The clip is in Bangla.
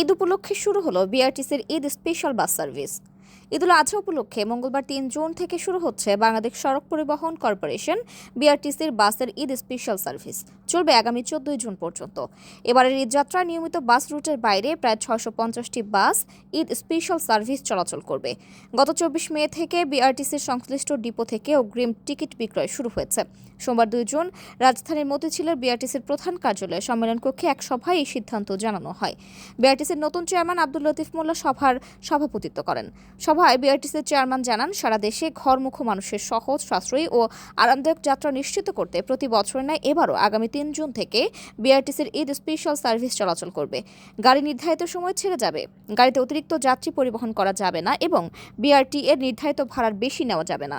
ঈদ উপলক্ষে শুরু হলো বিআরটিসির Eid special bus service. Eidul Azha উপলক্ষে মঙ্গলবার তিন জুন থেকে শুরু হচ্ছে বাংলাদেশ সড়ক পরিবহন কর্পোরেশন বিআরটিসির বাসের ঈদ স্পেশাল সার্ভিস। চলবে আগামী চোদ্দই জুন পর্যন্ত। এবারের ঈদ যাত্রা নিয়মিত বাস রুটের বাইরে প্রায় ছশো পঞ্চাশটি বাস ঈদ স্পেশাল সার্ভিস চলাচল করবে। গত চব্বিশ মে থেকে বিআরটিসির সংশ্লিষ্ট ডিপো থেকে অগ্রিম টিকিট বিক্রয় শুরু হয়েছে। সোমবার দুই জুন রাজধানীর মতিঝিলের বিআরটিসির প্রধান কার্যালয়ে। সম্মেলন কক্ষে এক সভায় এই সিদ্ধান্ত জানানো হয়। বিআরটিসির নতুন চেয়ারম্যান আব্দুল লতিফ মোল্লা সভার সভাপতিত্ব করেন। সভায় বিআরটিসির চেয়ারম্যান জানান, সারা দেশে ঘরমুখ মানুষের সহজ, সাশ্রয়ী ও আরামদায়ক যাত্রা নিশ্চিত করতে প্রতি বছরের ন্যায় এবারও আগামী তিন জুন থেকে বিআরটিসির ঈদ স্পেশাল সার্ভিস চলাচল করবে। গাড়ি নির্ধারিত সময় ছেড়ে যাবে। গাড়িতে অতিরিক্ত যাত্রী পরিবহন করা যাবে না এবং বিআরটি এর নির্ধারিত ভাড়ার বেশি নেওয়া যাবে না।